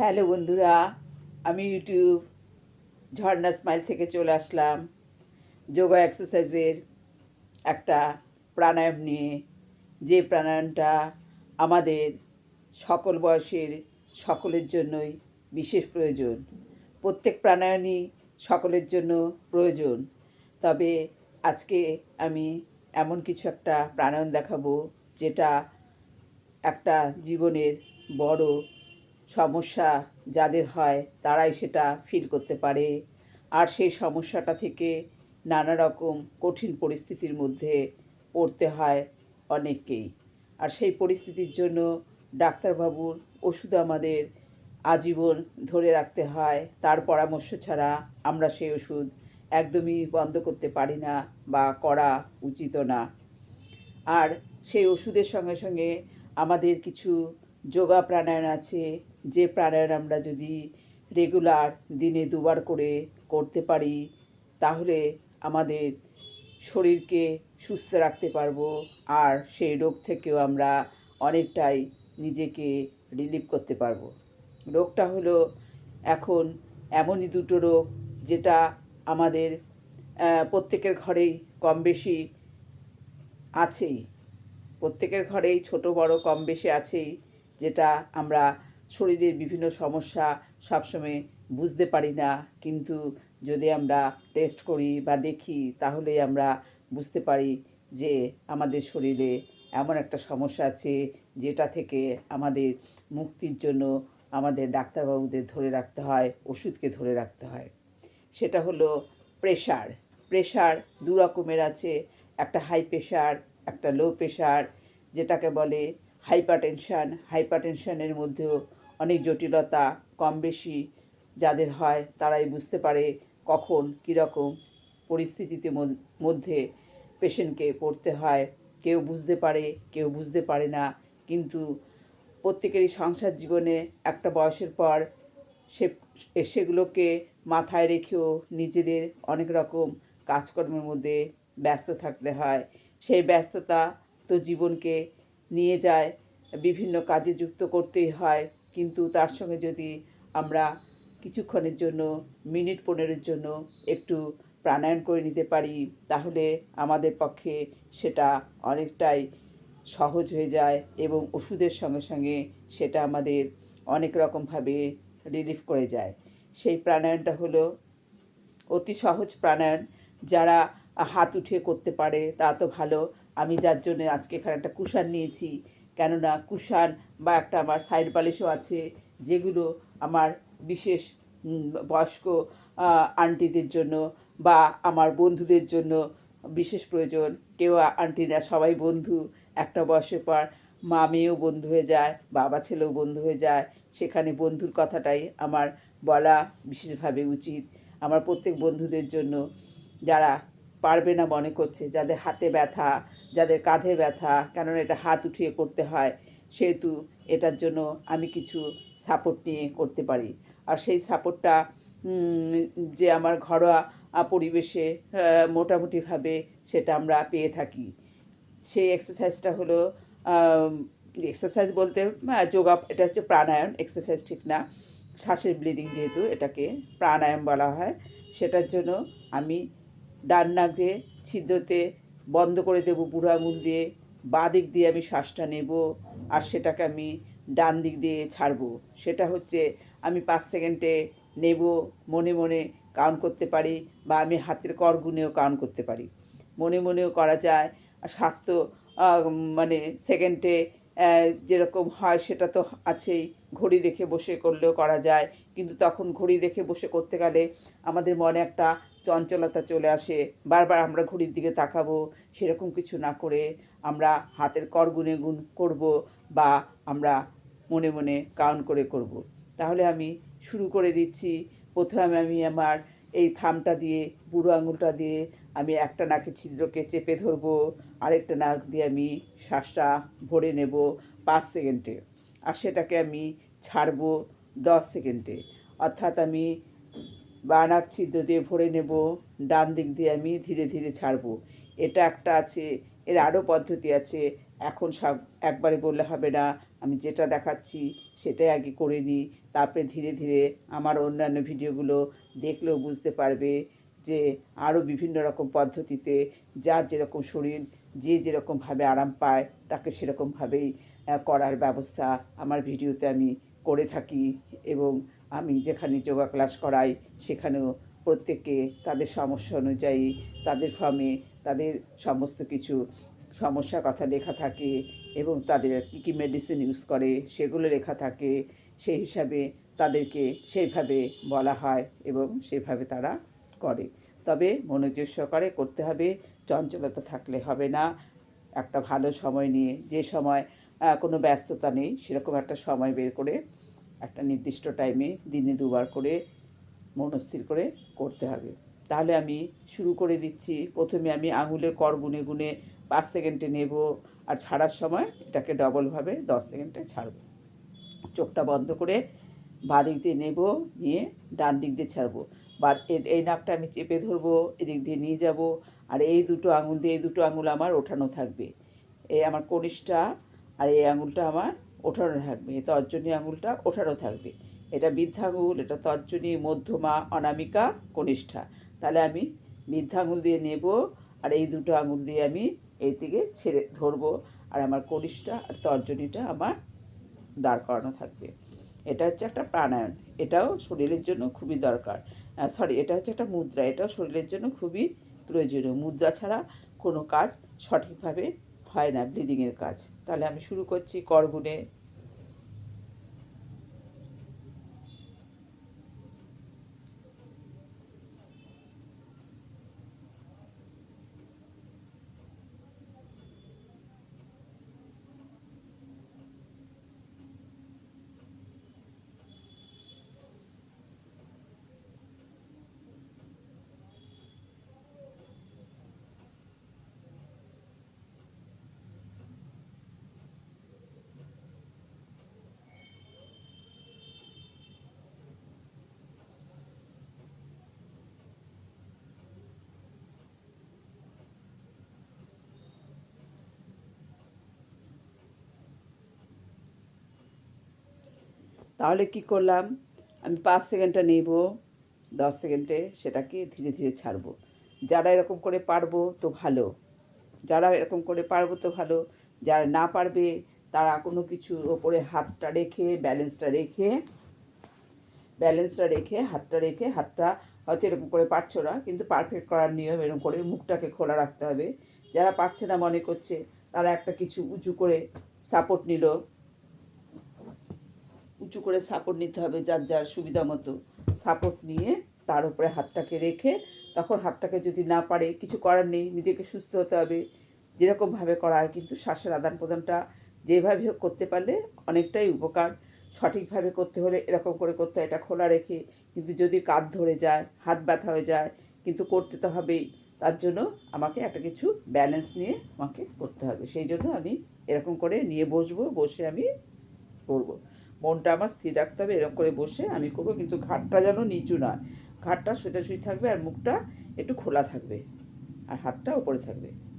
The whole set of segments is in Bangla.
হ্যালো বন্ধুরা, আমি ইউটিউব ঝর্ণা স্মাইল থেকে চলে আসলাম। যোগা এক্সারসাইজের একটা প্রাণায়াম নিয়ে। যে প্রাণায়ামটা আমাদের সকল বয়সের সকলের জন্যই বিশেষ প্রয়োজন। প্রত্যেক প্রাণায়ামই সকলের জন্য প্রয়োজন। তবে আজকে আমি এমন কিছু একটা প্রাণায়াম দেখাবো, যেটা একটা জীবনের বড় সমস্যা যাদের হয় তারাই সেটা ফিল করতে পারে। আর সেই সমস্যাটা থেকে নানা রকম কঠিন পরিস্থিতির মধ্যে পড়তে হয় অনেককেই। আর সেই পরিস্থিতির জন্য ডাক্তারবাবুর ওষুধ আমাদের আজীবন ধরে রাখতে হয়। তার পরামর্শ ছাড়া আমরা সেই ওষুধ একদমই বন্ধ করতে পারি না বা করা উচিত না। আর সেই ওষুধের সঙ্গে সঙ্গে আমাদের কিছু যোগা প্রাণায়াম আছে যে প্রাণায়াম আমরা যদি রেগুলার দিনে দুবার করে করতে পারি, তাহলে আমাদের শরীরকে সুস্থ রাখতে পারব। আর সেই রোগ থেকেও আমরা অনেকটাই নিজেকে রিলিভ করতে পারব। রোগটা হলো এখন এমনই দুটো রোগ, যেটা আমাদের প্রত্যেকের ঘরেই কম বেশি আছেই। প্রত্যেকের ঘরেই ছোট বড় কম বেশি আছেই, যেটা আমরা শরীরের বিভিন্ন সমস্যা সবসময় বুঝতে পারি না। কিন্তু যদি আমরা টেস্ট করি বা দেখি তাহলেই আমরা বুঝতে পারি যে আমাদের শরীরে এমন একটা সমস্যা আছে, যেটা থেকে আমাদের মুক্তির জন্য আমাদের ডাক্তারবাবুদের ধরে রাখতে হয়, ওষুধকে ধরে রাখতে হয়। সেটা হলো প্রেশার প্রেশার দু রকমের আছে। একটা হাই প্রেশার একটা লো প্রেশার যেটাকে বলে হাইপার টেনশান হাইপার টেনশানের মধ্যেও অনেক জটিলতা কম বেশি যাদের হয়, তারাই বুঝতে পারে কখন কীরকম পরিস্থিতিতে মধ্যে পেশেন্টকে পড়তে হয়। কেউ বুঝতে পারে, কেউ বুঝতে পারে না। কিন্তু প্রত্যেকেরই সংসার জীবনে একটা বয়সের পর সে, সেগুলোকে মাথায় রেখেও নিজেদের অনেক রকম কাজকর্মের মধ্যে ব্যস্ত থাকতে হয়। সেই ব্যস্ততা তো জীবনকে নিয়ে যায়, বিভিন্ন কাজে যুক্ত করতেই হয়। কিন্তু তার সঙ্গে যদি আমরা কিছুক্ষণের জন্য, মিনিট পনেরোর জন্য একটু প্রাণায়াম করে নিতে পারি, তাহলে আমাদের পক্ষে সেটা অনেকটাই সহজ হয়ে যায় এবং ওষুধের সঙ্গে সঙ্গে সেটা আমাদের অনেক রকমভাবে রিলিফ করে যায়। সেই প্রাণায়ামটা হলো অতি সহজ প্রাণায়াম। যারা হাত উঠিয়ে করতে পারে, তা তো ভালো। আমি যার জন্য আজকে এখানে একটা কুশান নিয়েছি কেননা কুশান বা একটা আমার সাইড বালিশও আছে, যেগুলো আমার বিশেষ বয়স্ক আন্টিদের জন্য বা আমার বন্ধুদের জন্য বিশেষ প্রয়োজন। কেউ আন্টি না, সবাই বন্ধু। একটা বয়সের পর মা মেয়েও বন্ধু হয়ে যায়, বাবা ছেলেও বন্ধু হয়ে যায়। সেখানে বন্ধুর কথাটাই আমার বলা বিশেষভাবে উচিত। আমার প্রত্যেক বন্ধুদের জন্য যারা পারবে না মনে করছে, যাদের হাতে ব্যথা যাদের কাঁধে ব্যথা, কেননা এটা হাত উঠিয়ে করতে হয়, সেহেতু এটার জন্য আমি কিছু সাপোর্ট নিয়ে করতে পারি। আর সেই সাপোর্টটা যে আমার ঘরোয়া পরিবেশে মোটামুটিভাবে সেটা আমরা পেয়ে থাকি। সেই এক্সারসাইজটা হলো এক্সারসাইজ বলতে যোগা, এটা হচ্ছে প্রাণায়াম এক্সারসাইজ ঠিক না। শ্বাসের ব্লিডিং যেহেতু এটাকে প্রাণায়াম বলা হয়, সেটার জন্য আমি ডান নাক ছিদ্রতে বন্ধ করে দেবো বুড়ো আঙুল দিয়ে বাঁ দিক দিয়ে আমি শ্বাসটা নেব আর সেটাকে আমি ডান দিক দিয়ে ছাড়বো। সেটা হচ্ছে আমি পাঁচ সেকেন্ডে নেব, মনে মনে কাউন্ট করতে পারি বা আমি হাতের কর গুনেও কাউন্ট করতে পারি। মনে মনেও করা যায় আর স্বাস্থ্য মানে সেকেন্ডে যেরকম হয় সেটা তো আছেই, ঘড়ি দেখে বসে করলেও করা যায়। কিন্তু তখন ঘড়ি দেখে বসে করতে গেলে আমাদের মনে একটা চঞ্চলতা চলে আসে, বারবার আমরা ঘড়ির দিকে তাকাবো, সেরকম কিছু না করে আমরা হাতের কর গুনে গুণ করব বা আমরা মনে মনে কাউন্ট করে করব। তাহলে আমি শুরু করে দিচ্ছি। প্রথমে আমি আমার এই থামটা দিয়ে, বুড়ো আঙুলটা দিয়ে আমি একটা নাকের ছিদ্রকে চেপে ধরবো, আরেকটা নাক দিয়ে আমি শ্বাসটা ভরে নেব পাঁচ সেকেন্ডে। আর সেটাকে আমি ছাড়বো দশ সেকেন্ডে। অর্থাৎ আমি বা নাক ছিদ্র দিয়ে ভরে নেব, ডান দিক দিয়ে আমি ধীরে ধীরে ছাড়বো। এটা একটা আছে, এর আরও পদ্ধতি আছে। এখন সব একবারে বললে হবে না, আমি যেটা দেখাচ্ছি সেটাই আগে করে নিই। তারপরে ধীরে ধীরে আমার অন্যান্য ভিডিওগুলো দেখলেও বুঝতে পারবে যে আরও বিভিন্ন রকম পদ্ধতিতে যার যেরকম শরীর, যে যেরকমভাবে আরাম পায়, তাকে সেরকমভাবেই করার ব্যবস্থা আমার ভিডিওতে আমি করে থাকি এবং আমি যেখানে যোগা ক্লাস করাই, সেখানেও প্রত্যেককে তাদের সমস্যা অনুযায়ী, তাদের ফর্মে তাদের সমস্ত কিছু সমস্যার কথা লেখা থাকে এবং তাদের কী কী মেডিসিন ইউজ করে সেগুলো লেখা থাকে। সেই হিসাবে তাদেরকে সেইভাবে বলা হয় এবং সেভাবে তারা করে। তবে মনোযোগ সহকারে করতে হবে, চঞ্চলতা থাকলে হবে না। একটা ভালো সময় নিয়ে যে সময় কোনো ব্যস্ততা নেই, সেরকম একটা সময় বের করে একটা নির্দিষ্ট টাইমে দিনে দুবার করে মনস্থির করে করতে হবে। তাহলে আমি শুরু করে দিচ্ছি। প্রথমে আমি আঙুলের কর গুনে গুনে পাঁচ সেকেন্ডে নেব আর ছাড়ার সময় এটাকে ডবলভাবে দশ সেকেন্ডে ছাড়ব। চোখটা বন্ধ করে বাঁ দিক দিয়ে নেব, নিয়ে ডান দিক দিয়ে ছাড়বো। বা এই নাকটা আমি চেপে ধরবো, এদিক দিয়ে নিয়ে যাব আর এই দুটো আঙুল দিয়ে এই দুটো আঙুল আমার ওঠানো থাকবে। এই আমার কনিষ্ঠা আর এই আঙুলটা আমার ওঠানো থাকবে তর্জনী আঙুলটা ওঠানো থাকবে। এটা বৃদ্ধাঙ্গুল, এটা তর্জনী, মধ্যমা, অনামিকা, কনিষ্ঠা। তাহলে আমি বৃদ্ধাঙ্গুল দিয়ে নেব আর এই দুটো আঙুল দিয়ে আমি এই দিকে ছেড়ে ধরবো আর আমার কনিষ্ঠা আর তর্জনীটা আমার দাঁড় করানো থাকবে। এটা হচ্ছে একটা প্রাণায়াম, এটাও শরীরের জন্য খুবই দরকার। সরি এটা হচ্ছে একটা মুদ্রা, এটাও শরীরের জন্য খুবই প্রয়োজনীয়। মুদ্রা ছাড়া কোনো কাজ সঠিকভাবে হয় না ব্লিডিংয়ের কাজ। তাহলে আমি শুরু করছি করগুনে তাহলে কি করলাম? আমি পাঁচ সেকেন্ডটা নেব, দশ সেকেন্ডে সেটাকে ধীরে ধীরে ছাড়বো। যারা এরকম করে পারব তো ভালো। যারা এরকম করে পারব তো ভালো। যারা না পারবে তারা কোনো কিছুর ওপরে হাতটা রেখে ব্যালেন্সটা রেখে ব্যালেন্সটা রেখে, হাতটা রেখে, হাতটা হয়তো এরকম করে পারছ না, কিন্তু পারফেক্ট করার নিয়ম এরকম করে মুখটাকে খোলা রাখতে হবে। যারা পারছে না মনে করছে, তারা একটা কিছু উঁচু করে সাপোর্ট নিল। উঁচু করে সাপোর্ট নিতে হবে যার যার সুবিধা মতো সাপোর্ট নিয়ে তার উপরে হাতটাকে রেখে তখন হাতটাকে যদি না পারে, কিছু করার নেই, নিজেকে সুস্থ হতে হবে। যেরকমভাবে করা হয় কিন্তু শ্বাসের আদান প্রদানটা যেভাবে হোক করতে পারলে অনেকটাই উপকার। সঠিকভাবে করতে হলে এরকম করে করতে হয়, এটা খোলা রেখে কিন্তু যদি কাঁধ ধরে যায়, হাত ব্যথা হয়ে যায়, কিন্তু করতে তো হবেই। তার জন্য আমাকে একটা কিছু ব্যালেন্স নিয়ে আমাকে করতে হবে। সেই জন্য আমি এরকম করে নিয়ে বসবো, বসে আমি করব। মনটা আমার স্থির রাখতে হবে এরকম করে বসে আমি করব। কিন্তু ঘাটটা যেন নিচু নয়। ঘাটটা সোজাসুজি থাকবে আর মুখটা একটু খোলা থাকবে। আর হাতটা ওপরে থাকবে।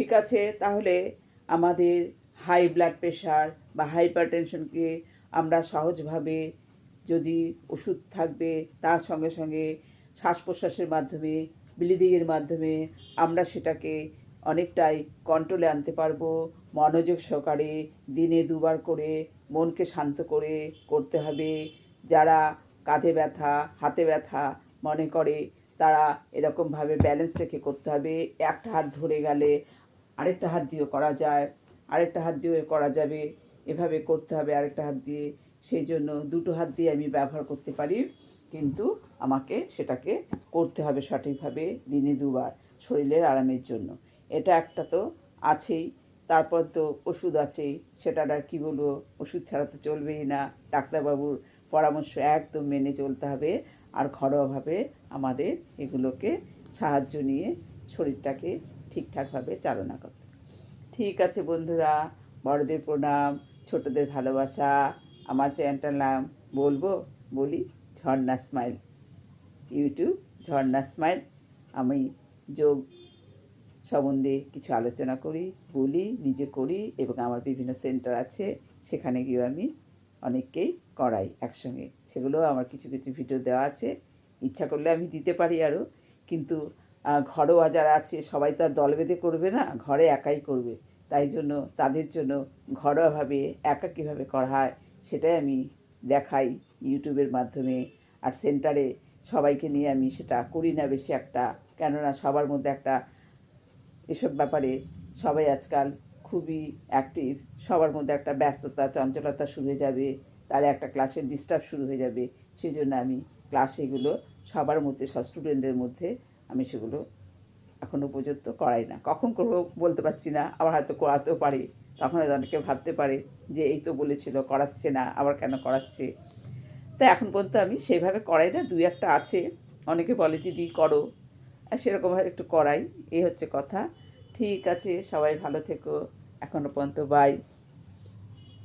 ঠিক আছে, তাহলে আমাদের হাই ব্লাড প্রেশার বা হাইপার টেনশনকে আমরা সহজভাবে যদি ওষুধ থাকবে, তার সঙ্গে সঙ্গে শ্বাস প্রশ্বাসের মাধ্যমে ব্লিডিংয়ের মাধ্যমে আমরা সেটাকে অনেকটাই কন্ট্রোলে আনতে পারব। মনোযোগ সহকারে দিনে দুবার করে মনকে শান্ত করে করতে হবে। যারা কাঁধে ব্যথা, হাতে ব্যথা মনে করে, তারা এরকমভাবে ব্যালেন্স রেখে করতে হবে। একটা হাত ধরে গেলে আরেকটা হাত দিয়েও করা যায়, আরেকটা হাত দিয়ে করা যাবে, এভাবে করতে হবে আরেকটা হাত দিয়ে, সেই জন্য দুটো হাত দিয়ে আমি ব্যবহার করতে পারি, কিন্তু আমাকে সেটাকে করতে হবে সঠিকভাবে দিনে দুবার শরীরের আরামের জন্য। এটা একটা তো আছেই, তারপর তো ওষুধ আছেই, সেটা আর কী বলব, ওষুধ ছাড়া তো চলবেই না। ডাক্তারবাবুর পরামর্শ একদম মেনে চলতে হবে আর ঘরোয়াভাবে আমাদের এগুলোকে সাহায্য নিয়ে শরীরটাকে ঠিকঠাকভাবে চালনা করতে। ঠিক আছে বন্ধুরা, বড়দের প্রণাম, ছোটদের ভালোবাসা, আমার চ্যানেলটার নাম বলব, বলি Jharna smile, YouTube Jharna smile. আমি যোগ সম্বন্ধে কিছু আলোচনা করি, বলি, নিজে করি এবং আমার বিভিন্ন সেন্টার আছে, সেখানে গিয়েও আমি অনেককেই করাই একসঙ্গে। সেগুলোও আমার কিছু কিছু ভিডিও দেওয়া আছে। ইচ্ছা করলে আমি দিতে পারি আরও, কিন্তু ঘরোয়া যারা আছে, সবাই তো আর দল বেঁধে করবে না, ঘরে একাই করবে। তাই জন্য তাদের জন্য ঘরোয়াভাবে একা কীভাবে করা হয়, সেটাই আমি দেখাই ইউটিউবের মাধ্যমে। আর সেন্টারে সবাইকে নিয়ে আমি সেটা করি না বেশি একটা, কেননা সবার মধ্যে একটা এসব ব্যাপারে সবাই আজকাল খুবই অ্যাক্টিভ সবার মধ্যে একটা ব্যস্ততা, চঞ্চলতা শুরু হয়ে যাবে, তাহলে একটা ক্লাসের ডিস্টার্ব শুরু হয়ে যাবে। সেই জন্য আমি ক্লাস এগুলো সবার মধ্যে, সব স্টুডেন্টদের মধ্যে আমি সেগুলো এখনও পর্যন্ত করাই না। কখন করব বলতে পারছি না, আবার হয়তো করাতেও পারি। তখন হয়তো অনেকে ভাবতে পারে যে এই তো বলেছিল, করাচ্ছে না, আবার কেন করাচ্ছে? তা এখন পর্যন্ত আমি সেইভাবে করাই না, দুই একটা আছে। অনেকে বলে, দিদি, করো। সেরকমভাবে একটু করাই, এই হচ্ছে কথা। ঠিক আছে, সবাই ভালো থেকো এখনও পর্যন্ত বাই